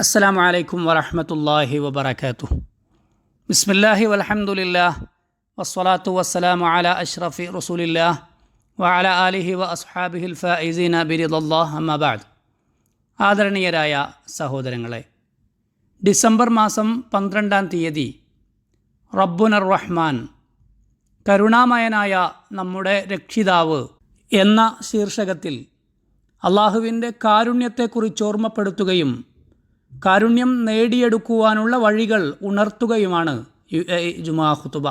അസ്സാം വലൈക്കും വറഹമത്തല്ലാഹി വബർക്കാത്തു ബിസ്മില്ലാഹി വലഹമുല്ലാ വസ്സലാത്തു വസ്സലാമു അല അഷ്റഫി റസൂലില്ലാ വഅല ആലിഹി വ അസ്ഹാബിഹിൽ ഫൈസീന ബിരിദല്ലാഹ് അമ്മബാദ് ആദരണീയരായ സഹോദരങ്ങളെ ഡിസംബർ മാസം പന്ത്രണ്ടാം തീയതി റബ്ബുനർ റഹ്മാൻ കരുണാമയനായ നമ്മുടെ രക്ഷിതാവ് എന്ന ശീർഷകത്തിൽ അള്ളാഹുവിന്റെ കാരുണ്യത്തെക്കുറിച്ച് ഓർമ്മപ്പെടുത്തുകയും കാരുണ്യം നേടിയെടുക്കുവാനുള്ള വഴികൾ ഉണർത്തുകയുമാണ് യു എ ജുമാ ഖുത്തുബ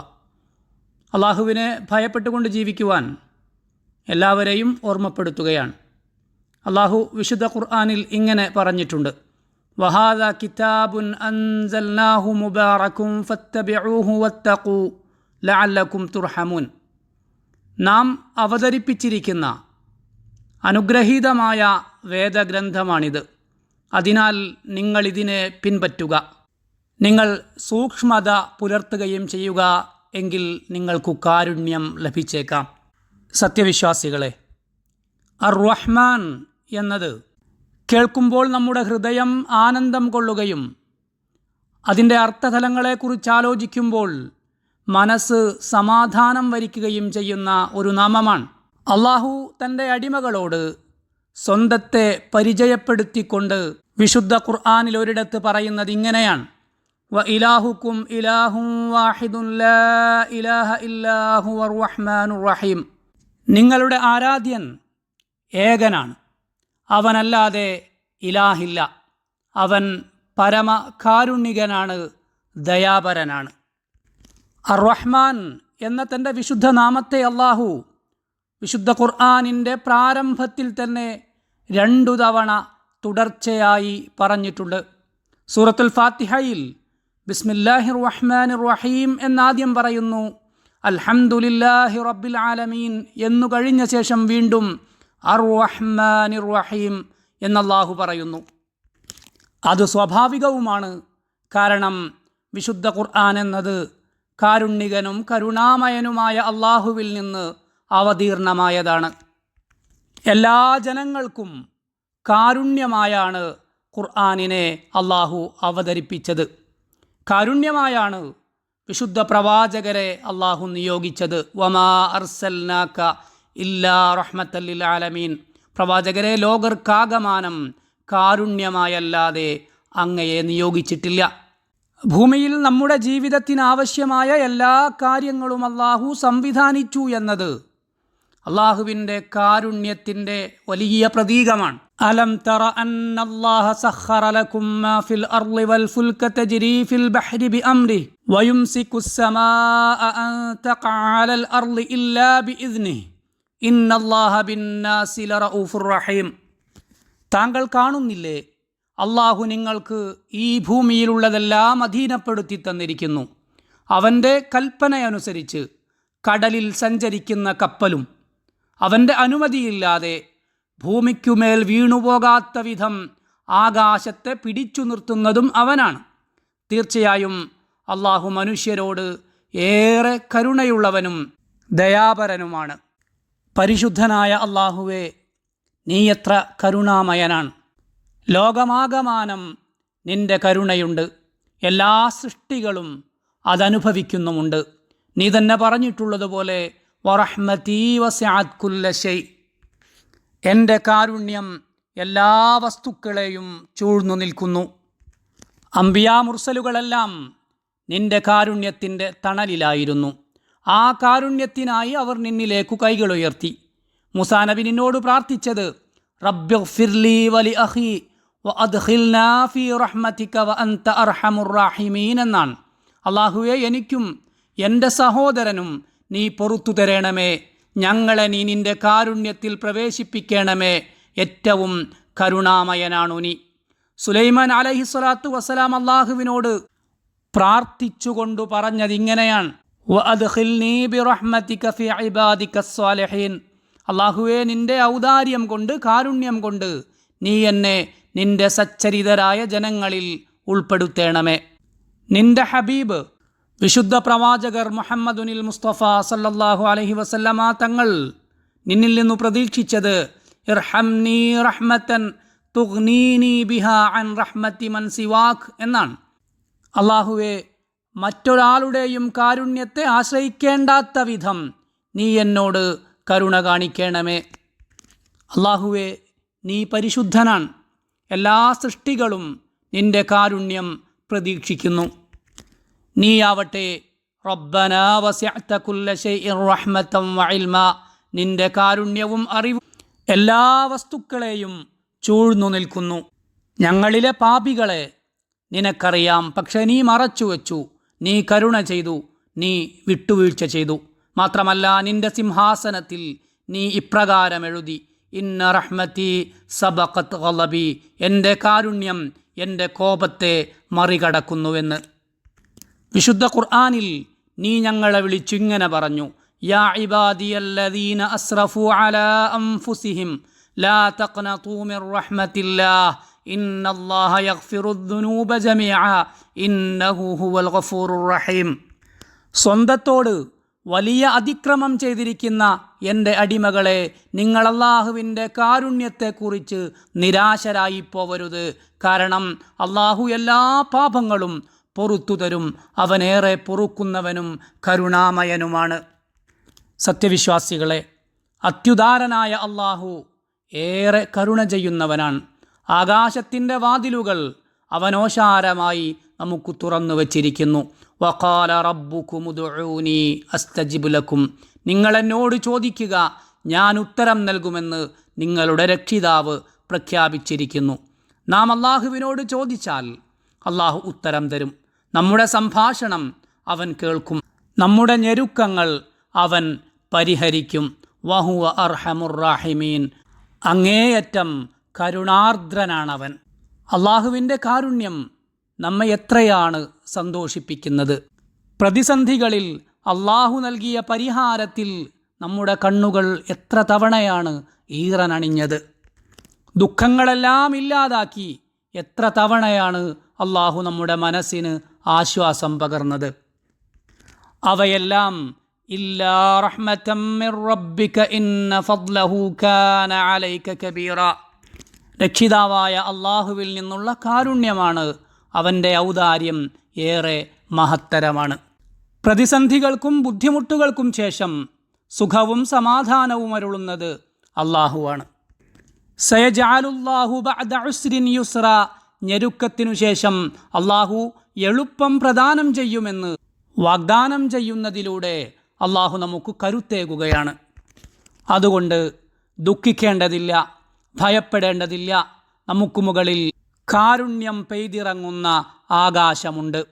അള്ളാഹുവിനെ ഭയപ്പെട്ടുകൊണ്ട് ജീവിക്കുവാൻ എല്ലാവരെയും ഓർമ്മപ്പെടുത്തുകയാണ്. അള്ളാഹു വിശുദ്ധ ഖുർആാനിൽ ഇങ്ങനെ പറഞ്ഞിട്ടുണ്ട്. വഹാദ കിതാബുൻ അൻസൽനാഹു മുബാറക്കും ലഅല്ലക്കും തുർഹമുൻ. നാം അവതരിപ്പിച്ചിരിക്കുന്ന അനുഗ്രഹീതമായ വേദഗ്രന്ഥമാണിത്. അതിനാൽ നിങ്ങൾ ഇതിനെ പിൻപറ്റുക. നിങ്ങൾ സൂക്ഷ്മത പുലർത്തുകയും ചെയ്യുക എങ്കിൽ നിങ്ങൾക്കു കാരുണ്യം ലഭിച്ചേക്കാം. സത്യവിശ്വാസികളെ അർ റഹ്മാൻ എന്നത് കേൾക്കുമ്പോൾ നമ്മുടെ ഹൃദയം ആനന്ദം കൊള്ളുകയും അതിന്റെ അർത്ഥതലങ്ങളെക്കുറിച്ച് ആലോചിക്കുമ്പോൾ മനസ്സ് സമാധാനം വരിക്കുകയും ചെയ്യുന്ന ഒരു നാമമാണ്. അള്ളാഹു തന്റെ അടിമകളോട് സ്വന്തത്തെ പരിചയപ്പെടുത്തിക്കൊണ്ട് വിശുദ്ധ ഖുർആാനിൽ ഒരിടത്ത് പറയുന്നത് ഇങ്ങനെയാണ്. വ ഇലാഹുക്കും ഇലാഹും ഇലാഹ ഇല്ലാഹു റഹീം. നിങ്ങളുടെ ആരാധ്യൻ ഏകനാണ്. അവനല്ലാതെ ഇലാഹില്ല. അവൻ പരമ കാരുണ്യകനാണ് ദയാപരനാണ്. അർ റഹ്മാൻ എന്ന തന്റെ വിശുദ്ധ നാമത്തെ അള്ളാഹു വിശുദ്ധ ഖുർആാനിന്റെ പ്രാരംഭത്തിൽ തന്നെ രണ്ടു തവണ തുടർച്ചയായി പറഞ്ഞിട്ടുണ്ട്. സൂറത്തുൽ ഫാത്തിഹയിൽ ബിസ്മില്ലാഹിർ റഹ്മാൻ റഹീം എന്നാദ്യം പറയുന്നു അൽഹംദുലില്ലാഹി റബ്ബിൽ ആലമീൻ എന്നു കഴിഞ്ഞ ശേഷം വീണ്ടും അർ റഹ്മാൻ റഹീം എന്നല്ലാഹു പറയുന്നു. അത് സ്വാഭാവികവുമാണ്. കാരണം വിശുദ്ധ ഖുർആൻ എന്നത് കാരുണ്യകനും കരുണാമയനുമായ അള്ളാഹുവിൽ നിന്ന് അവതീർണമായതാണ്. എല്ലാ ജനങ്ങൾക്കും കാരുണ്യമായാണ് ഖുർആാനിനെ അള്ളാഹു അവതരിപ്പിച്ചത്. കാരുണ്യമായാണ് വിശുദ്ധ പ്രവാചകരെ അള്ളാഹു നിയോഗിച്ചത്. വമാ അർസൽനാക്ക ഇല്ലാ റഹ്മത്തല്ലിൽ ആലമീൻ. പ്രവാചകരെ ലോകർക്കാകമാനം കാരുണ്യമായല്ലാതെ അങ്ങയെ നിയോഗിച്ചിട്ടില്ല. ഭൂമിയിൽ നമ്മുടെ ജീവിതത്തിനാവശ്യമായ എല്ലാ കാര്യങ്ങളും അള്ളാഹു സംവിധാനിച്ചു എന്നത് അള്ളാഹുവിന്റെ കാരുണ്യത്തിന്റെ വലിയ പ്രതീകമാണ്. അലം തറ അന്നല്ലാഹ സഖറ ലക്കും മാ ഫിൽ അർളി വൽ ഫുൽക തജ്രി ഫിൽ ബഹ്രി ബി അംരി. വയുംസിക്കു السماء അൻ തഖഅ അലൽ അർളി ഇല്ലാ ബി ബിഇذനിഹി ഇന്നല്ലാഹ ബിന്നാസി ലറഊഫുർ റഹീം. താങ്കൾ കാണുന്നില്ലേ? അള്ളാഹു നിങ്ങൾക്ക് ഈ ഭൂമിയിലുള്ളതെല്ലാം അധീനപ്പെടുത്തി തന്നിരിക്കുന്നു. അവന്റെ കൽപ്പനയനുസരിച്ച് കടലിൽ സഞ്ചരിക്കുന്ന കപ്പലും അവന്റെ അനുമതിയില്ലാതെ ഭൂമിക്കുമേൽ വീണുപോകാത്ത വിധം ആകാശത്തെ പിടിച്ചു നിർത്തുന്നതും അവനാണ്. തീർച്ചയായും അള്ളാഹു മനുഷ്യരോട് ഏറെ കരുണയുള്ളവനും ദയാപരനുമാണ്. പരിശുദ്ധനായ അള്ളാഹുവെ നീ എത്ര കരുണാമയനാണ്. ലോകമാകമാനം നിന്റെ കരുണയുണ്ട്. എല്ലാ സൃഷ്ടികളും അതനുഭവിക്കുന്നുമുണ്ട്. നീ തന്നെ പറഞ്ഞിട്ടുള്ളതുപോലെ വറഹ്മതീ വസ്യാത് കുല്ലശൈ എന്റെ കാരുണ്യം എല്ലാ വസ്തുക്കളെയും ചൂഴ്ന്നു നിൽക്കുന്നു. അമ്പിയാ മുർസലുകളെല്ലാം നിന്റെ കാരുണ്യത്തിന്റെ തണലിലായിരുന്നു. ആ കാരുണ്യത്തിനായി അവർ നിന്നിലേക്കു കൈകളുയർത്തി മുസാനബി നിന്നോട് പ്രാർത്ഥിച്ചത് വലി ഫീ റഹ്മതിക എന്നാണ്. അള്ളാഹുവെ എനിക്കും എന്റെ സഹോദരനും നീ പൊറത്തു തരണമേ. ഞങ്ങളെ നീ നിന്റെ കാരുണ്യത്തിൽ പ്രവേശിപ്പിക്കണമേ. ഏറ്റവും കരുണാമയനാണു നീ. സുലൈമാൻ അലഹി സ്വലാത്തു വസ്സലാം അള്ളാഹുവിനോട് പ്രാർത്ഥിച്ചുകൊണ്ട് പറഞ്ഞത് ഇങ്ങനെയാണ്. അള്ളാഹുവെ നിന്റെ ഔദാര്യം കൊണ്ട് കാരുണ്യം കൊണ്ട് നീ എന്നെ നിന്റെ സച്ചരിതരായ ജനങ്ങളിൽ ഉൾപ്പെടുത്തേണമേ. നിന്റെ ഹബീബ് വിശുദ്ധ പ്രവാചകർ മുഹമ്മദുനിൽ മുസ്തഫ സല്ലല്ലാഹു അലഹി വസല്ലമ തങ്ങൾ നിന്നിൽ നിന്നു പ്രതീക്ഷിച്ചത് അൻ മൻ സിവാഖ് എന്നാണ്. അള്ളാഹുവെ മറ്റൊരാളുടെയും കാരുണ്യത്തെ ആശ്രയിക്കേണ്ടാത്ത വിധം നീ എന്നോട് കരുണ കാണിക്കണമേ. അള്ളാഹുവെ നീ പരിശുദ്ധനാണ്. എല്ലാ സൃഷ്ടികളും നിന്റെ കാരുണ്യം പ്രതീക്ഷിക്കുന്നു. നീയാവട്ടെ. റബ്ബന വസ്യഅത കുല്ല ശൈഇൻ റഹ്മതം വഇൽമ നിന്റെ കാരുണ്യവും അറിവും എല്ലാ വസ്തുക്കളെയും ചൂഴ്ന്നു നിൽക്കുന്നു. ഞങ്ങളിലെ പാപികളെ നിനക്കറിയാം. പക്ഷെ നീ മറച്ചു വച്ചു. നീ കരുണ ചെയ്തു. നീ വിട്ടുവീഴ്ച ചെയ്തു. മാത്രമല്ല നിന്റെ സിംഹാസനത്തിൽ നീ ഇപ്രകാരം എഴുതി. ഇന്ന റഹ്മത്തി സബഖത്ത് ഗളബി എന്റെ കാരുണ്യം എന്റെ കോപത്തെ മറികടക്കുന്നുവെന്ന്. വിശുദ്ധ ഖുർആാനിൽ നീ ഞങ്ങളെ വിളിച്ചിങ്ങനെ പറഞ്ഞു യാ ഇബാദിയല്ലദീന അസ്റഫു അലാ അൻഫുസിഹിം ലാ തഖ്നതു മിർ റഹ്മത്തില്ലാഹ് ഇന്നല്ലാഹ യഗ്ഫിറുദ്ദുനൂബ ജമീഅ ഇന്നഹു ഹുവൽ ഗഫൂറുർ റഹീം. സ്വന്തത്തോട് വലിയ അതിക്രമം ചെയ്തിരിക്കുന്ന എന്റെ അടിമകളെ നിങ്ങൾ അള്ളാഹുവിന്റെ കാരുണ്യത്തെക്കുറിച്ച് നിരാശരായി പോവരുത് കാരണം അള്ളാഹു എല്ലാ പാപങ്ങളും പൊറത്തു തരും അവനേറെ പൊറുക്കുന്നവനും കരുണാമയനുമാണ്. സത്യവിശ്വാസികളെ അത്യുദാരനായ അള്ളാഹു ഏറെ കരുണ ചെയ്യുന്നവനാണ്. ആകാശത്തിന്റെ വാതിലുകൾ അവനോശാരമായി നമുക്ക് തുറന്നു വച്ചിരിക്കുന്നു. വക്കാല റബ്ബുക്കുമുദൂനി അസ്തജിബുലക്കും നിങ്ങളെന്നോട് ചോദിക്കുക ഞാൻ ഉത്തരം നൽകുമെന്ന് നിങ്ങളുടെ രക്ഷിതാവ് പ്രഖ്യാപിച്ചിരിക്കുന്നു. നാം അള്ളാഹുവിനോട് ചോദിച്ചാൽ അള്ളാഹു ഉത്തരം തരും. നമ്മുടെ സംഭാഷണം അവൻ കേൾക്കും. നമ്മുടെ ഞെരുക്കങ്ങൾ അവൻ പരിഹരിക്കും. വഹുവ അർഹമുറാഹിമീൻ അങ്ങേയറ്റം കരുണാർദ്രനാണവൻ. അള്ളാഹുവിന്റെ കാരുണ്യം നമ്മെ എത്രയാണ് സന്തോഷിപ്പിക്കുന്നത്? പ്രതിസന്ധികളിൽ അള്ളാഹു നൽകിയ പരിഹാരത്തിൽ നമ്മുടെ കണ്ണുകൾ എത്ര തവണയാണ് ഈറനണിഞ്ഞത്? ദുഃഖങ്ങളെല്ലാം ഇല്ലാതാക്കി എത്ര തവണയാണ് അള്ളാഹു നമ്മുടെ മനസ്സിന് ആശ്വാസം പകർന്നത്. അവയെല്ലാം ഇല്ലാ റഹ്മത്തം മിർ റബ്ബിക ഇന്ന കാന അലൈക കബീറ. രക്ഷിതാവായ അള്ളാഹുവിൽ നിന്നുള്ള കാരുണ്യമാണ് അവന്റെ ഔദാര്യം ഏറെ മഹത്തരമാണ്. പ്രതിസന്ധികൾക്കും ബുദ്ധിമുട്ടുകൾക്കും ശേഷം സുഖവും സമാധാനവും അരുളുന്നത് അള്ളാഹുവാണ്. സയജാലുല്ലാഹു ബഅദ ഉസ്രിൻ യുസ്ര ഞെരുക്കത്തിനു ശേഷം അള്ളാഹു എളുപ്പം പ്രദാനം ചെയ്യുമെന്ന് വാഗ്ദാനം ചെയ്യുന്നതിലൂടെ അള്ളാഹു നമുക്ക് കരുത്തേകുകയാണ്. അതുകൊണ്ട് ദുഃഖിക്കേണ്ടതില്ല ഭയപ്പെടേണ്ടതില്ല നമുക്ക് മുകളിൽ കാരുണ്യം പെയ്തിറങ്ങുന്ന ആകാശമുണ്ട്.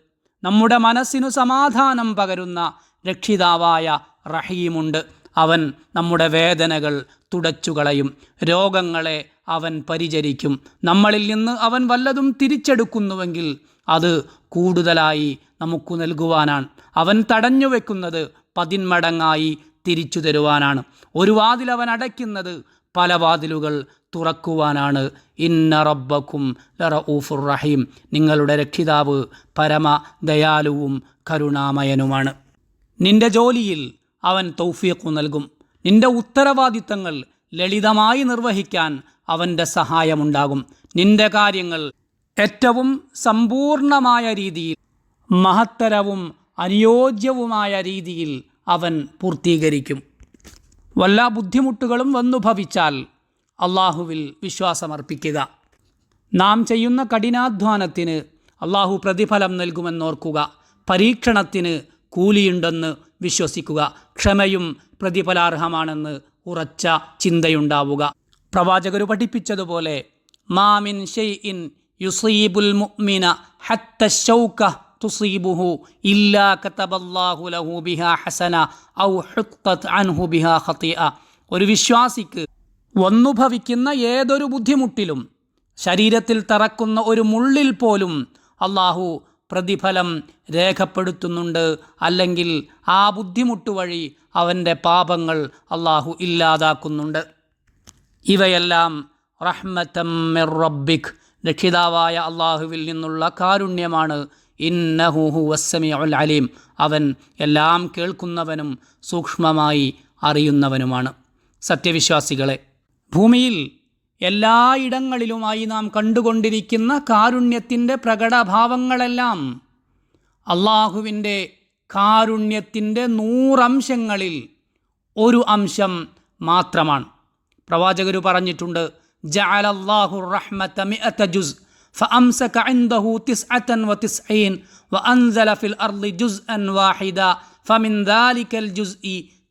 നമ്മുടെ മനസ്സിനു സമാധാനം പകരുന്ന രക്ഷിതാവായ റഹീമുണ്ട്. അവൻ നമ്മുടെ വേദനകൾ തുടച്ചുകളയും രോഗങ്ങളെ അവൻ പരിചരിക്കും. നമ്മളിൽ നിന്ന് അവൻ വല്ലതും തിരിച്ചെടുക്കുന്നുവെങ്കിൽ അത് കൂടുതലായി നമുക്ക് നൽകുവാനാണ്. അവൻ തടഞ്ഞു വെക്കുന്നത് പതിന്മടങ്ങായി തിരിച്ചു തരുവാനാണ്. ഒരു വാതിൽ അവൻ അടയ്ക്കുന്നത് പല വാതിലുകൾ തുറക്കുവാനാണ്. ഇന്ന റബ്ബക്കും ലറഊഫുർ റഹീം. നിങ്ങളുടെ രക്ഷിതാവ് പരമ ദയാലുവും കരുണാമയനുമാണ്. നിന്റെ ജോലിയിൽ അവൻ തൗഫീഖു നൽകും. നിന്റെ ഉത്തരവാദിത്തങ്ങൾ ലളിതമായി നിർവഹിക്കാൻ അവന്റെ സഹായമുണ്ടാകും. നിന്റെ കാര്യങ്ങൾ ഏറ്റവും സമ്പൂർണമായ രീതിയിൽ മഹത്തരവും അനുയോജ്യവുമായ രീതിയിൽ അവൻ പൂർത്തീകരിക്കും. വല്ല ബുദ്ധിമുട്ടുകളും വന്നു ഭവിച്ചാൽ അള്ളാഹുവിൽ വിശ്വാസമർപ്പിക്കുക. നാം ചെയ്യുന്ന കഠിനാധ്വാനത്തിന് അള്ളാഹു പ്രതിഫലം നൽകുമെന്നോർക്കുക. പരീക്ഷണത്തിന് കൂലിയുണ്ടെന്ന് വിശ്വസിക്കുക. ക്ഷമയും പ്രതിഫലാർഹമാണെന്ന് ഉറച്ച ചിന്തയുണ്ടാവുക. പ്രവാചകർ പഠിപ്പിച്ചതുപോലെ മാമിൻ ഷെയ്ഇൻ യുസീബുൽ മുഅ്മിന ഹത്ത ഷൗക തുസീബുഹു ഇല്ലാ കതബല്ലാഹു ലഹു ബിഹാ ഹസന ഔ ഹുത്തത് അൻഹു ബിഹാ ഖതിഅ. ഒരു വിശ്വാസിക്ക് വന്നുഭവിക്കുന്ന ഏതൊരു ബുദ്ധിമുട്ടിലും ശരീരത്തിൽ തറക്കുന്ന ഒരു മുള്ളിൽ പോലും അള്ളാഹു പ്രതിഫലം രേഖപ്പെടുത്തുന്നുണ്ട്. അല്ലെങ്കിൽ ആ ബുദ്ധിമുട്ട് വഴി അവന്റെ പാപങ്ങൾ അള്ളാഹു ഇല്ലാതാക്കുന്നുണ്ട്. ഇവയെല്ലാം റഹ്മത്തം മിർ റബ്ബിക് രക്ഷിതാവായ അള്ളാഹുവിൽ നിന്നുള്ള കാരുണ്യമാണ്. ഇന്നഹുഹു വസ്സമിഉൽ അലീം. അവൻ എല്ലാം കേൾക്കുന്നവനും സൂക്ഷ്മമായി അറിയുന്നവനുമാണ്. സത്യവിശ്വാസികളെ ഭൂമിയിൽ എല്ലായിടങ്ങളിലുമായി നാം കണ്ടുകൊണ്ടിരിക്കുന്ന കാരുണ്യത്തിന്റെ പ്രകടഭാവങ്ങളെല്ലാം അള്ളാഹുവിന്റെ കാരുണ്യത്തിന്റെ നൂറംശങ്ങളിൽ ഒരു അംശം മാത്രമാണ്. പ്രവാചകർ പറഞ്ഞിട്ടുണ്ട് ജഅലല്ലാഹു റഹ്മത മിഅത ജുസ് فأمسك عنده تسعة وتسعين وأنزل في الأرض جزءا واحدا فمن ذلك الجزء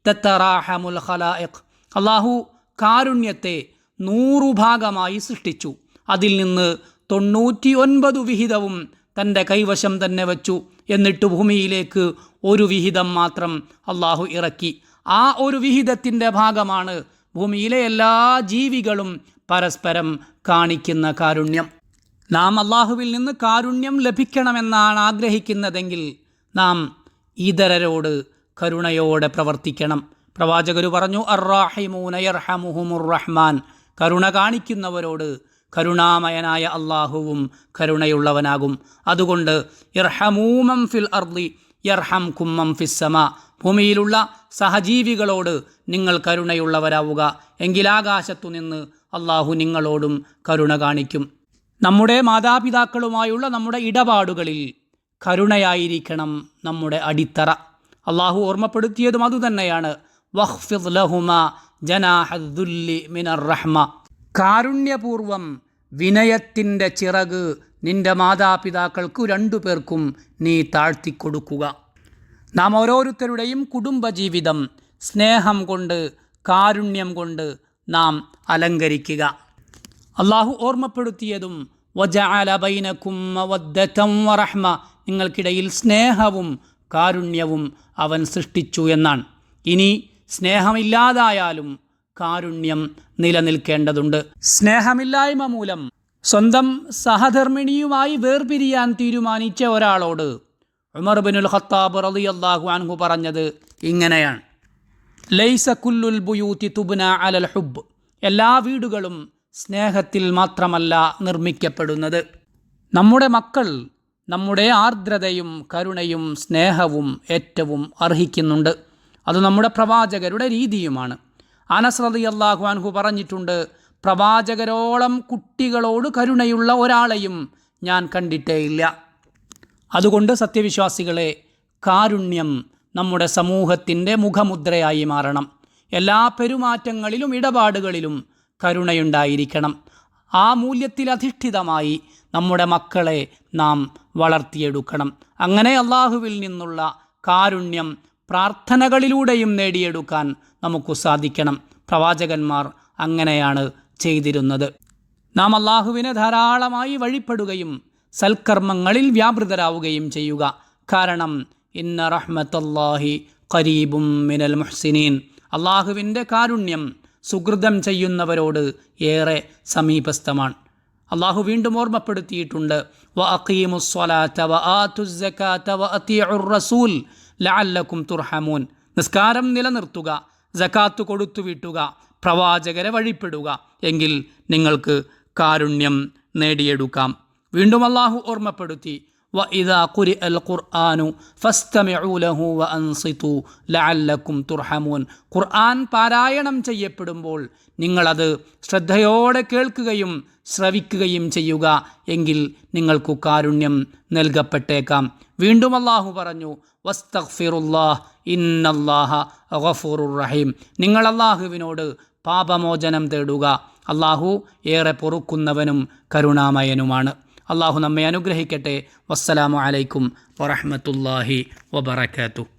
تتراحم الخلائق അള്ളാഹു കാരുണ്യത്തെ നൂറു ഭാഗമായി സൃഷ്ടിച്ചു അതിൽ നിന്ന് തൊണ്ണൂറ്റി ഒൻപത് വിഹിതവും തൻ്റെ കൈവശം തന്നെ വച്ചു എന്നിട്ട് ഭൂമിയിലേക്ക് ഒരു വിഹിതം മാത്രം അള്ളാഹു ഇറക്കി ആ ഒരു വിഹിതത്തിൻ്റെ ഭാഗമാണ് ഭൂമിയിലെ എല്ലാ ജീവികളും പരസ്പരം കാണിക്കുന്ന കാരുണ്യം. നാം അള്ളാഹുവിൽ നിന്ന് കാരുണ്യം ലഭിക്കണമെന്നാണ് ആഗ്രഹിക്കുന്നതെങ്കിൽ നാം ഇതരരോട് കരുണയോടെ പ്രവർത്തിക്കണം. പ്രവാചകർ പറഞ്ഞു അറാഹിമൂനയർഹമുഹുമുറഹ്മാൻ കരുണ കാണിക്കുന്നവരോട് കരുണാമയനായ അള്ളാഹുവും കരുണയുള്ളവനാകും. അതുകൊണ്ട് ഇർഹമൂമം ഫിൽ അർലി യർഹം കുമ്മം ഫിസ്സമ ഭൂമിയിലുള്ള സഹജീവികളോട് നിങ്ങൾ കരുണയുള്ളവരാവുക. എങ്കിലാകാശത്തു നിന്ന് അള്ളാഹു നിങ്ങളോടും കരുണ കാണിക്കും. നമ്മുടെ മാതാപിതാക്കളുമായുള്ള നമ്മുടെ ഇടപാടുകളിൽ കരുണയായിരിക്കണം നമ്മുടെ അടിത്തറ. അള്ളാഹു ഓർമ്മപ്പെടുത്തിയതും അതുതന്നെയാണ്. റഹ്മ. കാരുണ്യപൂർവം വിനയത്തിന്റെ ചിറക് നിന്റെ മാതാപിതാക്കൾക്കു രണ്ടു പേർക്കും നീ താഴ്ത്തിക്കൊടുക്കുക. നാം ഓരോരുത്തരുടെയും കുടുംബജീവിതം സ്നേഹം കൊണ്ട് കാരുണ്യം കൊണ്ട് നാം അലങ്കരിക്കുക. അള്ളാഹു ഓർമ്മപ്പെടുത്തിയതും വജഅല ബൈനക്കും മവദ്ദതം വറഹ്മ നിങ്ങൾക്കിടയിൽ സ്നേഹവും കാരുണ്യവും അവൻ സൃഷ്ടിച്ചു എന്നാണ്. ഇനി സ്നേഹമില്ലാതായാലും കാരുണ്യം നിലനിൽക്കേണ്ടതുണ്ട്. സ്നേഹമില്ലായ്മ മൂലം സ്വന്തം സഹധർമ്മിണിയുമായി വേർപിരിയാൻ തീരുമാനിച്ച ഒരാളോട് ഉമർ ബിനുൽ ഖത്താബ് റളിയല്ലാഹു അൻഹു പറഞ്ഞത് ഇങ്ങനെയാണ്. ലൈസ കുല്ലുൽ ബുയൂത്തി തുബ്ന അലൽ ഹുബ്. എല്ലാ വീടുകളും സ്നേഹത്തിൽ മാത്രമല്ല നിർമ്മിക്കപ്പെടുന്നത്. നമ്മുടെ മക്കൾ നമ്മുടെ ആർദ്രതയും കരുണയും സ്നേഹവും ഏറ്റവും അർഹിക്കുന്നുണ്ട്. അത് നമ്മുടെ പ്രവാചകരുടെ രീതിയുമാണ്. അനസ് അള്ളാഹു അൻഹു പറഞ്ഞിട്ടുണ്ട് പ്രവാചകരോളം കുട്ടികളോട് കരുണയുള്ള ഒരാളെയും ഞാൻ കണ്ടിട്ടേയില്ല. അതുകൊണ്ട് സത്യവിശ്വാസികളെ കാരുണ്യം നമ്മുടെ സമൂഹത്തിന്റെ മുഖമുദ്രയായി മാറണം. എല്ലാ പെരുമാറ്റങ്ങളിലും ഇടപാടുകളിലും കരുണയുണ്ടായിരിക്കണം. ആ മൂല്യത്തിൽ അധിഷ്ഠിതമായി നമ്മുടെ മക്കളെ നാം വളർത്തിയെടുക്കണം. അങ്ങനെ അള്ളാഹുവിൽ നിന്നുള്ള കാരുണ്യം പ്രാർത്ഥനകളിലൂടെയും നേടിയെടുക്കാൻ നമുക്ക് സാധിക്കണം. പ്രവാചകന്മാർ അങ്ങനെയാണ് ചെയ്തിരുന്നത്. നാം അള്ളാഹുവിനെ ധാരാളമായി വഴിപ്പെടുകയും സൽക്കർമ്മങ്ങളിൽ വ്യാപൃതരാവുകയും ചെയ്യുക. കാരണം ഇന്ന റഹ്മത്തല്ലാഹി കരീബും മിനൽ മുഹ്സിനീൻ. അള്ളാഹുവിന്റെ കാരുണ്യം സുഹൃതം ചെയ്യുന്നവരോട് ഏറെ സമീപസ്ഥമാണ്. അള്ളാഹു വീണ്ടും ഓർമ്മപ്പെടുത്തിയിട്ടുണ്ട് വ അഖീമുസ്വലാത്ത വ വ റസൂൽ ലഅല്ലക്കും തുർഹമൂൻ. നിസ്കാരം നിലനിർത്തുക ജക്കാത്ത് കൊടുത്തു വീട്ടുക പ്രവാചകരെ വഴിപ്പെടുക. എങ്കിൽ നിങ്ങൾക്ക് കാരുണ്യം നേടിയെടുക്കാം. വീണ്ടും അള്ളാഹു ഓർമ്മപ്പെടുത്തി വ ഖുർആൻ പാരായണം ചെയ്യപ്പെടുമ്പോൾ നിങ്ങളത് ശ്രദ്ധയോടെ കേൾക്കുകയും ശ്രവിക്കുകയും ചെയ്യുക എങ്കിൽ നിങ്ങൾക്കു കാരുണ്യം നൽകപ്പെട്ടേക്കാം. വീണ്ടും അള്ളാഹു പറഞ്ഞു വസ്തഗ്ഫിറുല്ലാഹ് ഇന്നല്ലാഹ റഹീം. നിങ്ങൾ അള്ളാഹുവിനോട് പാപമോചനം തേടുക. അള്ളാഹു ഏറെ പൊറുക്കുന്നവനും കരുണാമയനുമാണ്. അള്ളാഹു നമ്മെ അനുഗ്രഹിക്കട്ടെ. വസ്സലാമു അലൈക്കും വറഹ്മത്തുള്ളാഹി വബറകാതുഹു.